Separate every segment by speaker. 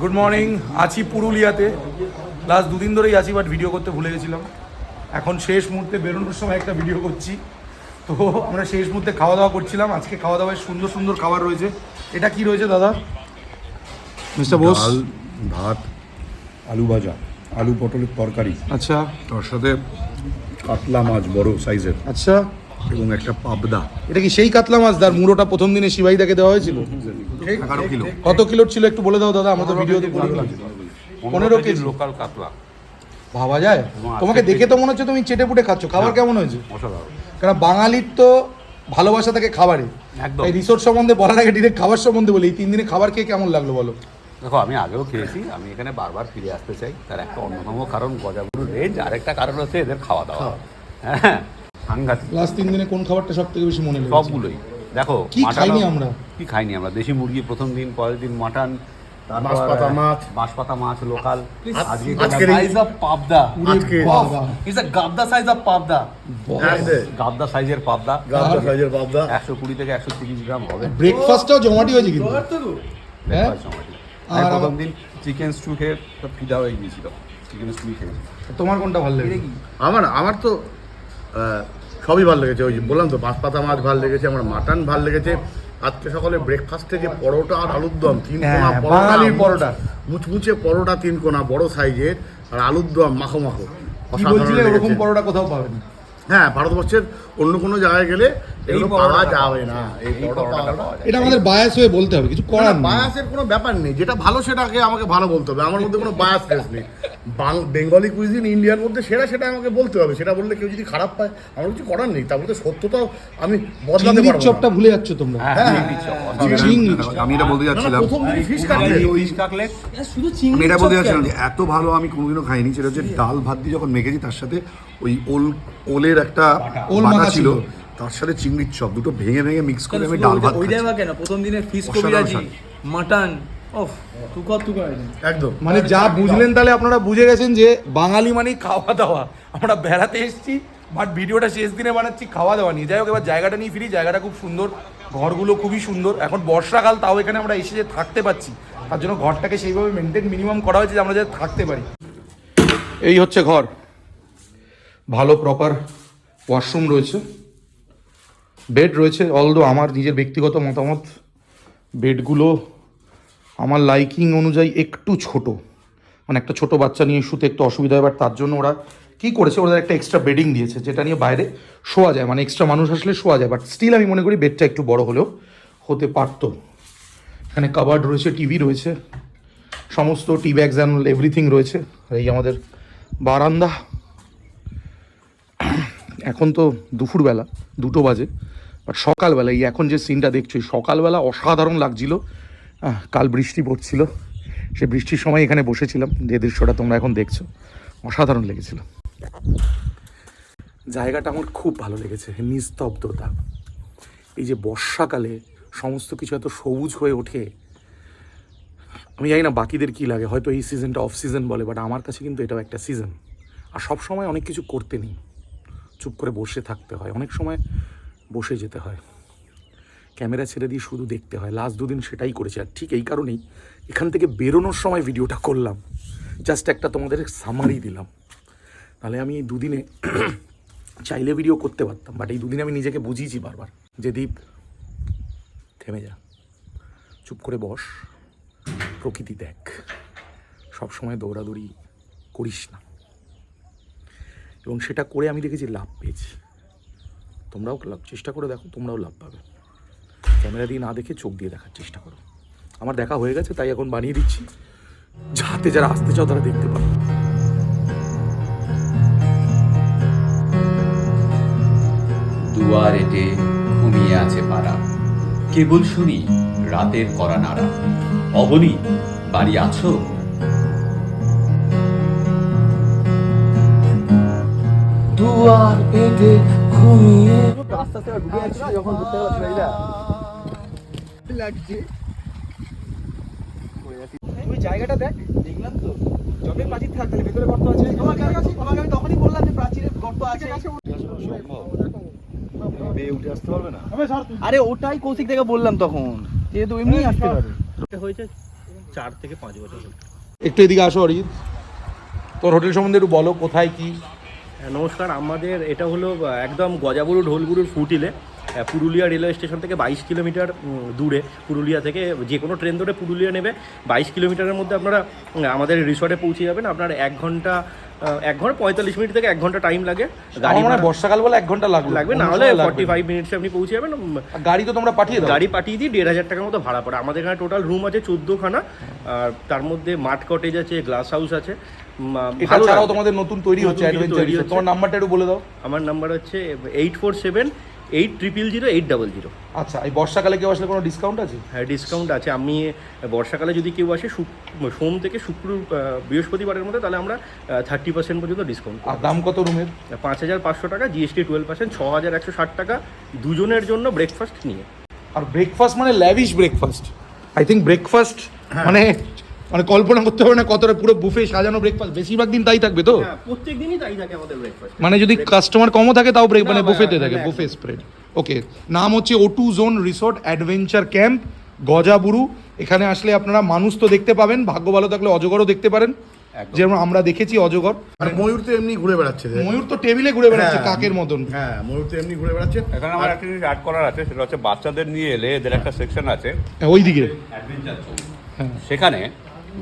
Speaker 1: Good morning আছি পুরুলিয়াতে। Last দুদিন ধরেই আছি বাট ভিডিও করতে ভুলে গেছিলাম। এখন শেষ মুহূর্তে বেরোনোর সময় একটা ভিডিও করছি। তো আমরা শেষ মুহূর্তে খাওয়া দাওয়া করছিলাম। আজকে খাওয়া দাওয়ায় সুন্দর সুন্দর খাবার রয়েছে। এটা কি রয়েছে দাদা? মিস্টার বোস
Speaker 2: ভাত আলু ভাজা আলু পটলের তরকারি।
Speaker 1: আচ্ছা।
Speaker 2: তার সাথে কাতলা মাছ বড় সাইজের
Speaker 1: আচ্ছা।
Speaker 2: এবং একটা পাবদা।
Speaker 1: এটা কি সেই কাতলা মাছ তার মুড়োটা প্রথম দিনে শিবাইদাকে দেওয়া হয়েছিল?
Speaker 2: কিলো
Speaker 1: কত কিলোর ছিল একটু বলে দাও দাদা আমরা তো ভিডিওতে পনেরো কেজি?
Speaker 3: লোকাল কাতলা।
Speaker 1: ভাবা যায়? তোমাকে দেখে তো মনে হচ্ছে তুমি চেটে পুটে খাচ্ছ। খাবার কেমন হয়েছে? কারণ বাঙালির তো ভালোবাসা থাকে খাবারে।
Speaker 3: একদম।
Speaker 1: এই রিসোর্ট সম্বন্ধে বলার আগে ডিরেক্ট খাবার সম্বন্ধে বলি এই তিন দিনে খাবার খেয়ে কেমন লাগল বলো?
Speaker 3: দেখো আমি আগেও খেয়েছি আমি এখানে বারবার ফিরে আসতে চাই। তার একটা অন্যতম কারণ গজাগুরুর রেঞ্জ আরেকটা কারণ হচ্ছে এদের খাওয়া দাওয়া। হ্যাঁ সাংঘাতিক
Speaker 1: লাস্ট তিন দিনে কোন খাবারটা সব থেকে বেশি মনে
Speaker 3: সবগুলোই। দেখো
Speaker 1: কি খাইনি আমরা?
Speaker 3: কি খাইনি আমরা? দেশি মুরগি প্রথম দিন পরের দিন মাটন
Speaker 2: বাঁশপাতা মাছ।
Speaker 3: বাঁশপাতা মাছ লোকাল। আজকে সাইজ অফ পাবদা।
Speaker 1: বাবা।
Speaker 3: আ গাবদা সাইজ অফ পাবদা। গাবদা সাইজের পাবদা।
Speaker 2: গাবদা সাইজের পাবদা।
Speaker 3: একশো কুড়ি থেকে একশো তিরিশ গ্রাম হবে।
Speaker 1: ব্রেকফাস্টটাও জমাটি হয়েছে কিন্তু। হ্যাঁ? আর
Speaker 3: প্রথম দিন চিকেন স্টু খেয়ে সব ফিদা হয়ে গিয়েছিল। চিকেন স্টু খেয়েছি।
Speaker 1: তোমার কোনটা ভালো লেগেছে?
Speaker 4: আমার আমার তো সবই ভালো লেগেছে। ওই বললাম তো বাঁশপাতা মাছ ভালো লেগেছে আমার মাটন ভালো লেগেছে। আজকে সকালে ব্রেকফাস্টে যে পরোটা আর আলুর দম তিন
Speaker 1: হ্যাঁ,
Speaker 4: কোনা পরোটা
Speaker 1: বাঙালির পরোটা।
Speaker 4: মুচমুচে পরোটা তিন কোনা বড় সাইজের আর আলুর দম মাখো মাখো। অসাধারণ
Speaker 1: বলছিলে পরোটা কোথাও পাবেন?
Speaker 4: হ্যাঁ ভারতবর্ষের অন্য কোনো জায়গায় গেলে এগুলো পাওয়া যাবে না। এই।
Speaker 1: এটা আমাদের বায়াস হয়ে বলতে হবে কিছু করার
Speaker 4: বায়াসের কোনো ব্যাপার নেই। যেটা ভালো সেটাকে আমাকে ভালো বলতে হবে। আমার মধ্যে কোনো বায়াস নেই। বেঙ্গলি কুইজিন ইন্ডিয়ার মধ্যে সেটা সেটা আমাকে বলতে হবে সেটা বললে কেউ যদি খারাপ পায় আমার কিছু করার নেই তার মধ্যে সত্যটাও আমি বদলাতে পারব
Speaker 1: চপটা ভুলে যাচ্ছ তোমরা
Speaker 3: হ্যাঁ
Speaker 4: হ্যাঁ।
Speaker 3: চিংড়ি
Speaker 2: আমি এটা বলতে যাচ্ছিলাম
Speaker 4: দিন
Speaker 3: ওই
Speaker 2: আমি এটা বলতে যাচ্ছিলাম যে এত ভালো আমি কোনোদিনও খাইনি সেটা হচ্ছে ডাল ভাত দিয়ে যখন মেখেছি তার সাথে ওই ওল ওলের একটা
Speaker 1: ওল মাখা
Speaker 2: ছিল। তার সাথে চিংড়ির চপ দুটো ভেঙে ভেঙে মিক্স করে আমি ডাল ভাত খাচ্ছি।
Speaker 5: কেন প্রথম দিনের ফিশ কবিরাজি। মাটন
Speaker 4: একদম।
Speaker 1: মানে যা বুঝলেন তাহলে আপনারা বুঝে গেছেন যে বাঙালি মানেই খাওয়া দাওয়া আমরা বেড়াতে এসেছি বাট ভিডিওটা শেষ দিনে বানাচ্ছি খাওয়া দাওয়া নিয়ে। যাই হোক এবার জায়গাটা নিয়ে ফিরি। জায়গাটা খুব সুন্দর ঘরগুলো খুবই সুন্দর। এখন বর্ষাকাল তাও এখানে আমরা এসে যে থাকতে পারছি তার জন্য ঘরটাকে সেইভাবে মেনটেন মিনিমাম করা হয়েছে যে আমরা যাতে থাকতে পারি। এই হচ্ছে ঘর। ভালো প্রপার ওয়াশরুম রয়েছে। বেড রয়েছে অলদো আমার নিজের ব্যক্তিগত মতামত বেডগুলো আমার লাইকিং অনুযায়ী একটু ছোট। মানে একটা ছোট বাচ্চা নিয়ে শুতে একটু অসুবিধা হয় বাট তার জন্য ওরা কি করেছে, ওদের একটা এক্সট্রা বেডিং দিয়েছে, যেটা নিয়ে বাইরে শোয়া যায়। মানে এক্সট্রা মানুষ আসলে শোয়া যায় বাট স্টিল আমি মনে করি বেডটা একটু বড় হলেও হতে পারতো। এখানে কাবার্ড রয়েছে টিভি রয়েছে, সমস্ত টি ব্যাগস অ্যান্ড এভরিথিং রয়েছে এই আমাদের বারান্দা। এখন তো দুপুরবেলা, দুটো বাজে বাট সকালবেলা, এই এখন যে সিনটা দেখছ সকালবেলা অসাধারণ লাগছিল। কাল বৃষ্টি পড়ছিল। সে বৃষ্টির সময় এখানে বসেছিলাম। যে দৃশ্যটা তোমরা এখন দেখছ, অসাধারণ লেগেছিল। জায়গাটা আমার খুব ভালো লেগেছে, নিস্তব্ধতা। এই যে বর্ষাকালে সমস্ত কিছু এত সবুজ হয়ে ওঠে, আমি জানি না বাকিদের কী লাগে, হয়তো এই সিজনটা অফ সিজন বলে বাট আমার কাছে কিন্তু এটাও একটা সিজন আর সব সময় অনেক কিছু করতে নেই। চুপ করে বসে থাকতে হয়, অনেক সময় বসে যেতে হয়। ক্যামেরা ছেড়ে দিয়ে শুধু দেখতে হয়। লাস্ট দুদিন সেটাই করেছি। আর ঠিক এই কারণেই এখান থেকে বেরোনোর সময় ভিডিওটা করলাম। জাস্ট একটা তোমাদের সামারি দিলাম। তাহলে আমি এই দুদিনে চাইলে ভিডিও করতে পারতাম বাট এই দুদিনে আমি নিজেকে বুঝিয়েছি বারবার যে দীপ, থেমে যা। চুপ করে বস। প্রকৃতি দেখ। সব সময় দৌড়াদৌড়ি করিস না। এবং সেটা করে আমি দেখেছি লাভ পেয়েছি। তোমরাও লাভ, চেষ্টা করে দেখো, তোমরাও লাভ পাবে। ক্যামেরা দিয়ে না দেখে চোখ দিয়ে দেখার চেষ্টা করো। আমার দেখা হয়ে গেছে তাই এখন বানিয়ে দিচ্ছি। যাতে যারা আসতে চাও তারা দেখতে পাবে
Speaker 6: দুয়ারেতে ঘুমিয়ে আছে পাড়া। কেবল শুনি রাতের করা নাড়া। অবনী বাড়ি আছো?
Speaker 5: দুয়ার পেটে ঘুমিয়ে আস্তে আস্তে ঢুকে যখন বুঝতে পারছি না লাগছে। তুই জায়গাটা দেখ দেখলাম তো। যবে প্রাচীর থাক তাহলে ভেতরে গর্ত আছে। আমার কাছে আমাকে আমি তখনই বললাম যে প্রাচীরের গর্ত আছে। আরে ওটাই কৌশিক থেকে বললাম তখন। যেহেতু এমনি আসতে পারে। হয়েছে
Speaker 7: চার থেকে পাঁচ বছর
Speaker 1: একটু এদিকে আসো অরিজিৎ। তোর হোটেল সম্বন্ধে একটু বলো কোথায় কি?
Speaker 7: হ্যাঁ, নমস্কার। আমাদের এটা হলো একদম গজাবুরু ঢোলগুরুর ফুটিলে। পুরুলিয়া রেলওয়ে স্টেশন থেকে বাইশ কিলোমিটার দূরে। পুরুলিয়া থেকে যে কোনো ট্রেন ধরে পুরুলিয়া নেবে। বাইশ কিলোমিটারের মধ্যে আপনারা আমাদের রিসর্টে পৌঁছে যাবেন। আপনার এক ঘণ্টা এক ঘণ্টা পঁয়তাল্লিশ মিনিট থেকে এক ঘণ্টা টাইম লাগে। গাড়ি
Speaker 1: মনে বর্ষাকাল বলে এক ঘণ্টা লাগবে।
Speaker 7: লাগবে না হলে ফর্টি ফাইভ মিনিটসে আপনি পৌঁছে যাবেন।
Speaker 1: গাড়ি তো তোমরা পাঠিয়ে দাও।
Speaker 7: গাড়ি পাঠিয়ে দিই দেড় হাজার টাকার মতো ভাড়া পড়ে। আমাদের এখানে টোটাল রুম আছে চোদ্দোখানা। আর তার মধ্যে মাঠ কটেজ আছে গ্লাস হাউস আছে।
Speaker 1: এটা
Speaker 7: ভালো
Speaker 1: ছাড়াও তোমাদের নতুন তৈরি হচ্ছে
Speaker 7: নতুন তৈরি হচ্ছে।
Speaker 1: তোমার নাম্বারটা একটু বলে দাও।
Speaker 7: আমার নাম্বার হচ্ছে eight four seven eight triple zero eight double zero
Speaker 1: আচ্ছা এই বর্ষাকালে কেউ আসলে কোনো ডিসকাউন্ট আছে?
Speaker 7: হ্যাঁ ডিসকাউন্ট আছে। আমি বর্ষাকালে যদি কেউ আসে সোম থেকে শুক্র বৃহস্পতিবারের মধ্যে তাহলে আমরা থার্টি পার্সেন্ট পর্যন্ত ডিসকাউন্ট
Speaker 1: আর দাম কত রুমের?
Speaker 7: পাঁচ হাজার পাঁচশো টাকা জিএসটি টুয়েলভ পার্সেন্ট ছ হাজার একশো ষাট টাকা দুজনের জন্য ব্রেকফাস্ট নিয়ে।
Speaker 1: আর ব্রেকফাস্ট মানে lavish breakfast I think breakfast মানে মানে কল্পনা করতে হবে না কতটা পুরো বুফে সাজানো ব্রেকফাস্ট বেশিরভাগ দিন তাই থাকবে তো?
Speaker 7: হ্যাঁ প্রত্যেক দিনই তাই থাকে আমাদের ব্রেকফাস্ট
Speaker 1: মানে যদি কাস্টমার কমও থাকে তাও ব্রেক মানে বুফেতে থাকে বুফে স্প্রেড ওকে নাম হচ্ছে O two zone resort adventure camp Gajaburu. এখানে আসলে আপনারা মানুষ তো দেখতে পাবেন ভাগ্য ভালো থাকলে অজগরও দেখতে পারেন। যেমন আমরা দেখেছি অজগর।
Speaker 4: আর ময়ূর তো এমনি ঘুরে বেড়াচ্ছে
Speaker 1: ময়ূর তো টেবিলে ঘুরে বেড়াচ্ছে
Speaker 4: হ্যাঁ।
Speaker 1: কাকের মতন।
Speaker 4: হ্যাঁ ময়ূর তো এমনি ঘুরে বেড়াচ্ছে।
Speaker 3: এখানে আমার একটা জিনিস অ্যাড করার আছে সেটা হচ্ছে বাচ্চাদের নিয়ে এলে এদের একটা সেকশন আছে।
Speaker 1: ওই দিকে
Speaker 3: সেখানে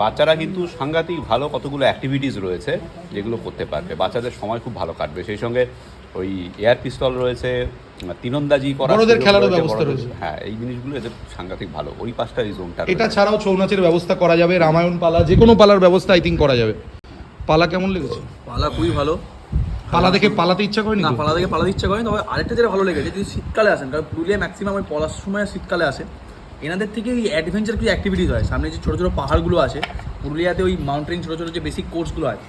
Speaker 3: বাচ্চারা কিন্তু সাংঘাতিক ভালো কতগুলো অ্যাক্টিভিটিস রয়েছে যেগুলো করতে পারবে। বাচ্চাদের সময় খুব ভালো কাটবে। সেই সঙ্গে ওই এয়ার পিস্তল রয়েছে তিনন্দাজি করার
Speaker 1: বড়দের খেলারও ব্যবস্থা রয়েছে।
Speaker 3: হ্যাঁ এই জিনিসগুলো এদের সাংঘাতিক ভালো। ওই পাঁচটা এই জোনটা
Speaker 1: এটা ছাড়াও ছৌ নাচের ব্যবস্থা করা যাবে রামায়ণ পালা যে কোনো পালার ব্যবস্থা আই থিঙ্ক করা যাবে। পালা কেমন লেগেছে?
Speaker 5: পালা খুবই ভালো।
Speaker 1: পালা দেখে পালাতে ইচ্ছা করেনি
Speaker 5: না পালা থেকে পালাতে ইচ্ছা করেনি তবে আরেকটা যেটা ভালো লেগেছে যদি শীতকালে আসেন কারণ পুরুলিয়া ম্যাক্সিমাম ওই পলার সময় শীতকালে আসে এনাদের থেকে ওই অ্যাডভেঞ্চার কিছু অ্যাক্টিভিটিস হয়? সামনে যে ছোটো ছোটো পাহাড়গুলো আছে পুরুলিয়াতে ওই মাউন্টেন ছোটো ছোটো যে বেসিক কোর্সগুলো হয়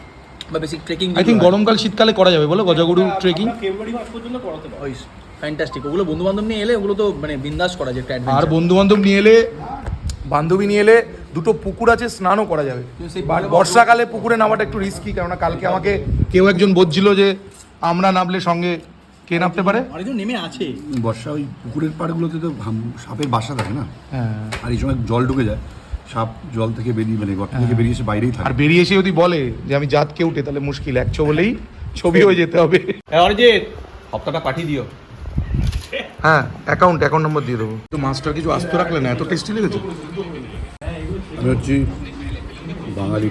Speaker 5: বা বেসিক ট্রেকিং
Speaker 1: আই থিঙ্ক গরমকাল শীতকালে করা যাবে বলো গজাগুরু ট্রেকিং
Speaker 7: ফেব্রুয়ারি মাস পর্যন্ত করাতে
Speaker 5: ওই ফ্যান্টাস্টিক ওগুলো বন্ধু বান্ধব নিয়ে এলে ওগুলো তো মানে বিন্দাস করা যায় একটা
Speaker 1: আর বন্ধু বান্ধব নিয়ে এলে বান্ধবী নিয়ে এলে দুটো পুকুর আছে স্নানও করা যাবে।
Speaker 5: সেই
Speaker 1: বর্ষাকালে পুকুরে নামাটা একটু রিস্কি কেননা কালকে আমাকে কেউ একজন বলছিল যে আমরা নামলে সঙ্গে কে নামতে পারে?
Speaker 5: অনেকজন নেমে আছে।
Speaker 2: বর্ষা ওই পুকুরের পাড়গুলোতে তো হাম- সাপের বাসা থাকে না?
Speaker 1: হ্যাঁ।
Speaker 2: আর এই সময় জল ঢুকে যায় সাপ জল থেকে বেরিয়ে মানে গর্ত থেকে বেরিয়ে এসে বাইরেই
Speaker 1: আর
Speaker 2: থাকে
Speaker 1: বেরিয়ে এসে যদি বলে যে আমি জাত কে উঠে তাহলে মুশকিল এক বলেই ছবি হয়ে যেতে হবে।
Speaker 6: অরিজিৎ হপ্তাটা পাঠিয়ে দিও।
Speaker 1: হ্যাঁ অ্যাকাউন্ট অ্যাকাউন্ট নম্বর দিয়ে দেবো। তো মাছটা কিছু আস্ত রাখলে না এত টেস্টি লেগেছে?
Speaker 2: আমি হচ্ছি বাঙালি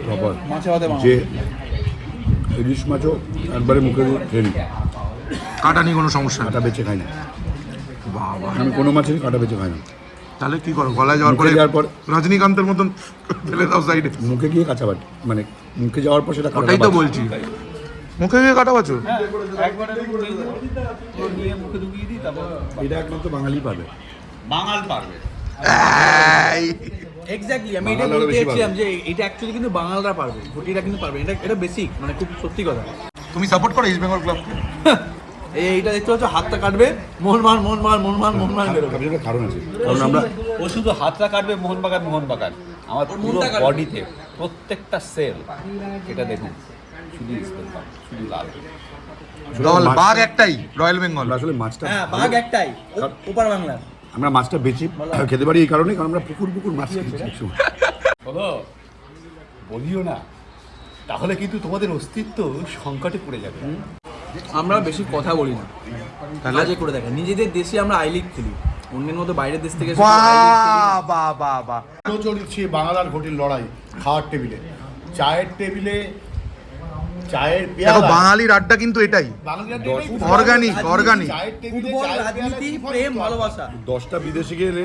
Speaker 5: মাছে ভাতে
Speaker 2: যে ইলিশ মাছও একবারে মুখে নিই।
Speaker 1: কাটা নিয়ে কোনো সমস্যা
Speaker 2: কাঁটা বেঁচে খাই না।
Speaker 1: বাবা।
Speaker 2: আমি কোনো মাছেরই কাটা বেঁচে খাই না।
Speaker 1: তাহলে কি করো? গলায় যাওয়ার পরে
Speaker 2: যাওয়ার পর-
Speaker 1: রজনীকান্তের মতন ফেলে দাও সাইডে
Speaker 2: মুখে গিয়ে কাঁচা বাটি মানে মুখে যাওয়ার পর সেটা কাঁটাটা
Speaker 1: ওটাই তো বলছি। মুখে গিয়ে কাটা বাছো
Speaker 2: এটা একমাত্র বাঙালি পাবে
Speaker 6: বাঙাল পারবে।
Speaker 5: এক্স্যাক্টলি আমি এটা
Speaker 2: বাঙালরা
Speaker 5: বলতে চাইছিলাম যে এটা অ্যাকচুয়ালি কিন্তু বাঙালরা পারবে ঘটিটা কিন্তু পারবে। এটা এটা বেসিক মানে খুব সত্যি কথা।
Speaker 1: তুমি সাপোর্ট করো ইস্ট বেঙ্গল ক্লাবকে
Speaker 5: এইটা দেখতে পাচ্ছ হাতটা কাটবে মার মার মন মার মন মার বেরোবে।
Speaker 2: কারণ আছে কারণ আমরা
Speaker 3: ও শুধু হাতটা কাটবে মোহনবাগান মোহনবাগান আমার পুরো বডিতে প্রত্যেকটা সেল এটা দেখুন। শুধু শুধু লাল।
Speaker 1: দল বাঘ একটাই রয়্যাল বেঙ্গল।
Speaker 2: আসলে মাছটা
Speaker 5: হ্যাঁ বাঘ একটাই ওপার বাংলার।
Speaker 2: আমরা মাছটা বেশি খেতে পারি এই কারণে কারণ আমরা পুকুর পুকুর মাছ খেয়েছি একসময়।
Speaker 3: বলো বলিও না তাহলে কিন্তু তোমাদের অস্তিত্ব সংকটে পড়ে যাবে।
Speaker 5: আমরা বেশি কথা বলি না। কাজে করে দেখেন। নিজেদের দেশে আমরা আই লিগ খেলি। অন্যের মতো বাইরের দেশ থেকে
Speaker 1: বাহ বাহ
Speaker 4: আরও চলছে বাংলা আর ঘটির লড়াই? খাওয়ার টেবিলে। চায়ের টেবিলে চায়ের পেয়ালা।
Speaker 1: বাঙালির আড্ডা কিন্তু এটাই।
Speaker 5: ফুটবল রাজনীতি প্রেম ভালোবাসা।
Speaker 2: দশটা বিদেশি গেলে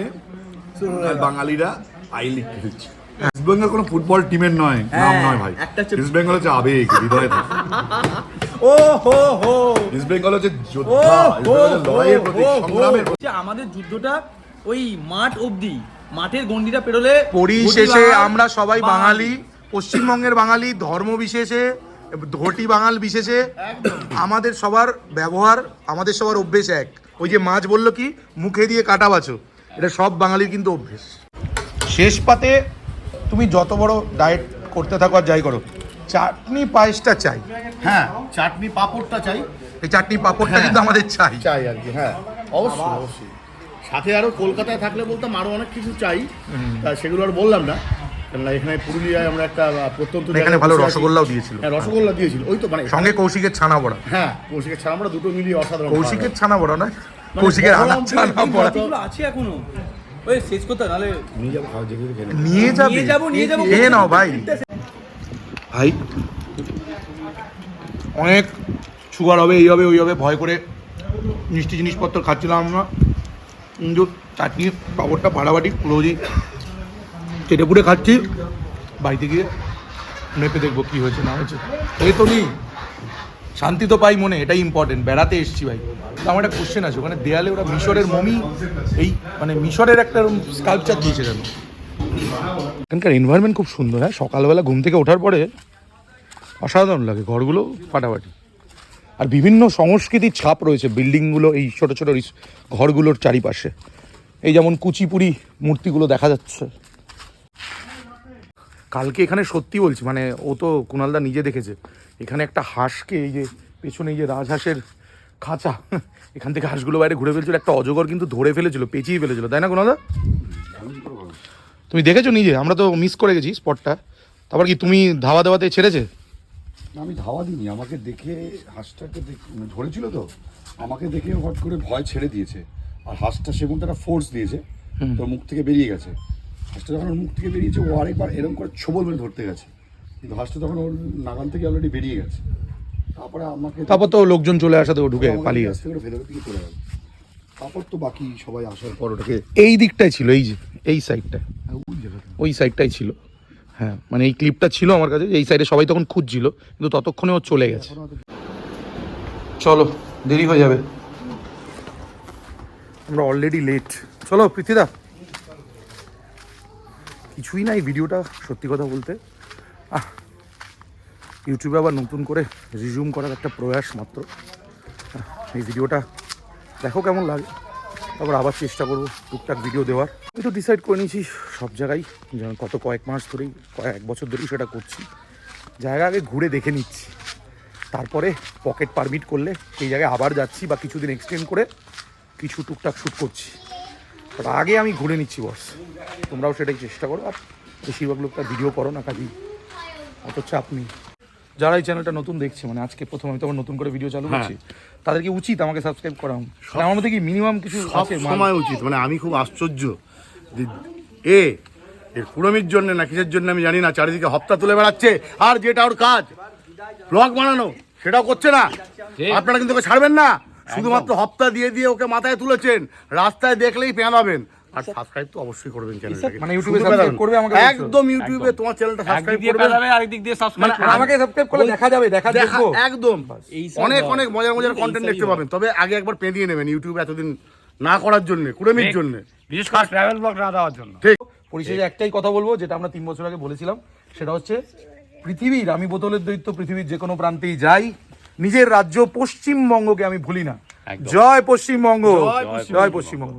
Speaker 2: বাঙালিরা আই লিগ খেলছে। ইস্ট বেঙ্গল কোনো ফুটবল টিমের নয় নাম
Speaker 5: হ্যাঁ,
Speaker 2: নয় ভাই। ইস্ট বেঙ্গল হচ্ছে আবেগ হৃদয়।
Speaker 5: ও হো হো
Speaker 2: ইস্ট বেঙ্গল হচ্ছে যোদ্ধা লড়াইয়ের প্রতীক সংগ্রামের
Speaker 5: আমাদের যুদ্ধটা ওই মাঠ অবধি মাঠের গন্ডিটা পেরোলে
Speaker 1: পরিশেষে আমরা সবাই বাঙালি। পশ্চিমবঙ্গের বাঙালি ধর্ম বিশেষে ধটি বাঙাল বিশেষে। আমাদের সবার ব্যবহার আমাদের সবার অভ্যেস এক। ওই যে মাছ বলল কি মুখে দিয়ে কাটা বাছো। এটা সব বাঙালির কিন্তু অভ্যেস। শেষ পাতে তুমি যত বড় ডায়েট করতে থাকো আর যাই করো চাটনি পায়েসটা চাই।
Speaker 4: হ্যাঁ চাটনি পাঁপড়টা চাই।
Speaker 1: এই চাটনি পাঁপড়টা কিন্তু আমাদের চাই।
Speaker 4: চাই আর কি হ্যাঁ। অবশ্যই অবশ্যই। সাথে আরও কলকাতায় থাকলে বলতাম আরও অনেক কিছু চাই। তা সেগুলো আর বললাম না। কেননা এখানে পুরুলিয়ায় আমরা একটা প্রত্যন্ত
Speaker 1: এখানে ভালো রসগোল্লাও দিয়েছিল।
Speaker 4: হ্যাঁ রসগোল্লা দিয়েছিল। ওই তো মানে
Speaker 1: সঙ্গে কৌশিকের ছানা বড়া
Speaker 4: হ্যাঁ কৌশিকের ছাড়া আমরা দুটো মিলিয়ে অসাধারণ
Speaker 1: কৌশিকের ছানা বড়া নয়
Speaker 4: মানে
Speaker 1: কৌশিকের
Speaker 4: বহরমপুরের
Speaker 1: ছানা বড়া
Speaker 5: আছে এখনও ওই শেষ করতে হবে,
Speaker 4: নিয়ে যাব খাওয়া।
Speaker 1: নিয়ে যাবে?
Speaker 5: নিয়ে যাব নিয়ে যাব।
Speaker 1: খেয়ে নাও ভাই। ভাই, অনেক সুগার হবে, এই হবে, ওই হবে, ভয় করে মিষ্টি জিনিসপত্র খাচ্ছিলাম আমরা। কিন্তু চাটনি পাপড়টা ফাটাফাটি রোজই চেটে পুড়ে খাচ্ছি। বাড়িতে গিয়ে মেপে দেখব কী হয়েছে, না হয়েছে। এই তো নি শান্তি তো পাই মনে, এটাই ইম্পর্টেন্ট বেড়াতে এসছি ভাই। তো আমার একটা কোশ্চেন আছে, ওখানে দেয়ালে ওরা মিশরের মমি, এই মানে মিশরের একটা স্কাল্পচার দিয়েছে কেন? এখানকার এনভায়রনমেন্ট খুব সুন্দর হ্যাঁ? সকালবেলা ঘুম থেকে ওঠার পরে অসাধারণ লাগে ঘরগুলো ফাটাফাটি। আর বিভিন্ন সংস্কৃতির ছাপ রয়েছে বিল্ডিংগুলো, এই ছোটো ছোটো ঘরগুলোর চারিপাশে। এই যেমন কুচিপুরি মূর্তিগুলো দেখা যাচ্ছে। কালকে এখানে সত্যি বলছি মানে ও তো কুণালদা নিজে দেখেছে। এখানে একটা হাঁসকে, এই যে পেছনে এই যে রাজহাঁসের খাঁচা, এখান থেকে হাঁসগুলো বাইরে ঘুরে ফেলছিল। একটা অজগর কিন্তু ধরে ফেলেছিল, পেঁচিয়ে ফেলেছিল, তাই না কুণালদা? তুমি দেখেছ নিজে? আমরা তো মিস করে গেছি স্পটটা তারপর কি তুমি ধাওয়া দেওয়াতে ছেড়েছে?
Speaker 2: আমি ধাওয়া দিইনি। আমাকে দেখে হাঁসটাকে মানে ধরেছিল তো? আমাকে দেখে হট করে ভয় ছেড়ে দিয়েছে। আর হাঁসটা সে মধ্যে একটা ফোর্স দিয়েছে। তো মুখ থেকে বেরিয়ে গেছে। হাঁসটা যখন মুখ থেকে বেরিয়েছে ও আরেকবার এরকম করে ছোবল মেরে ধরতে গেছে। কিন্তু হাঁসটা তখন ওর নাগান থেকে অলরেডি বেরিয়ে গেছে। তারপরে আমাকে
Speaker 1: তারপর তো লোকজন চলে আসাতে ও ঢুকে পালিয়ে
Speaker 2: আস্তে করে ভেতরের দিকে চলে গেল। তারপর তো বাকি সবাই আসার পর ওটাকে
Speaker 1: এই দিকটাই ছিল এই যে এই সাইডটা ওই সাইডটাই ছিল। হ্যাঁ মানে এই ক্লিপটা ছিল আমার কাছে এই সাইডে সবাই তখন খুঁজছিল কিন্তু ততক্ষণে ও চলে গেছে। চলো দেরি হয়ে যাবে। আমরা অলরেডি লেট চলো পৃথিদা। কিছুই না এই ভিডিওটা সত্যি কথা বলতে। আহ ইউটিউবে আবার নতুন করে রিজিউম করার একটা প্রয়াস মাত্র। এই ভিডিওটা দেখো কেমন লাগে। তারপর আবার চেষ্টা করব টুকটাক ভিডিও দেওয়ার। আমি তো ডিসাইড করে নিয়েছি সব জায়গায় কত কয়েক মাস ধরেই, কয়েক এক বছর ধরেই সেটা করছি। জায়গা আগে ঘুরে দেখে নিচ্ছি। তারপরে পকেট পারমিট করলে সেই জায়গায় আবার যাচ্ছি বা কিছুদিন এক্সটেন্ড করে কিছু টুকটাক শ্যুট করছি। তার আগে আমি ঘুরে নিচ্ছি বস তোমরাও সেটাই চেষ্টা করো। আর বেশিরভাগ লোকটা ভিডিও করো না, কাজেই অত চাপ নেই। যারা এই চ্যানেলটা নতুন দেখছে মানে আজকে প্রথম আমি তো নতুন করে ভিডিও চালু করছি তাদেরকে উচিত আমাকে সাবস্ক্রাইব করা। মানে আমার মধ্যে কি মিনিমাম কিছু আছে?
Speaker 4: সময় উচিত। মানে আমি খুব আশ্চর্য এ এর কুড়মির জন্য না কিসের জন্য আমি জানি না চারিদিকে হপ্তা তুলে বেড়াচ্ছে আর যেটা ওর কাজ ব্লগ বানানো সেটাও করছে না। আপনারা কিন্তু ওকে ছাড়বেন না। শুধুমাত্র হপ্তা দিয়ে দিয়ে ওকে মাথায় তুলেছেন রাস্তায় দেখলেই পেঁয়ালাবেন আর সাবস্ক্রাইব তো অবশ্যই করবেন চ্যানেলটাকে
Speaker 1: মানে ইউটিউবে
Speaker 4: পেঁদাবেন।
Speaker 1: করবে আমাকে
Speaker 4: একদম ইউটিউবে তোমার চ্যানেলটা সাবস্ক্রাইব করবে।
Speaker 5: আরেকদিক দিয়ে
Speaker 4: মানে
Speaker 1: আমাকে সাবস্ক্রাইব করলে দেখা যাবে দেখা
Speaker 4: দেখা
Speaker 1: দেখব।
Speaker 4: একদম। অনেক অনেক মজার মজার কন্টেন্ট দেখতে পাবেন। তবে আগে একবার পেঁদিয়ে নেবেন ইউটিউবে এতদিন না করার জন্য কুড়েমির জন্য।
Speaker 8: বিশেষ করে ট্রাভেল ব্লগ না দেওয়ার জন্য।
Speaker 4: ঠিক।
Speaker 1: পরিশেষে একটাই কথা বলব যেটা আমরা তিন বছর আগে বলেছিলাম সেটা হচ্ছে পৃথিবীর আমি বোতলের দৈত্য পৃথিবীর যে কোনো প্রান্তেই যাই নিজের রাজ্য পশ্চিমবঙ্গকে আমি ভুলি না। জয় পশ্চিমবঙ্গ। জয় পশ্চিমবঙ্গ।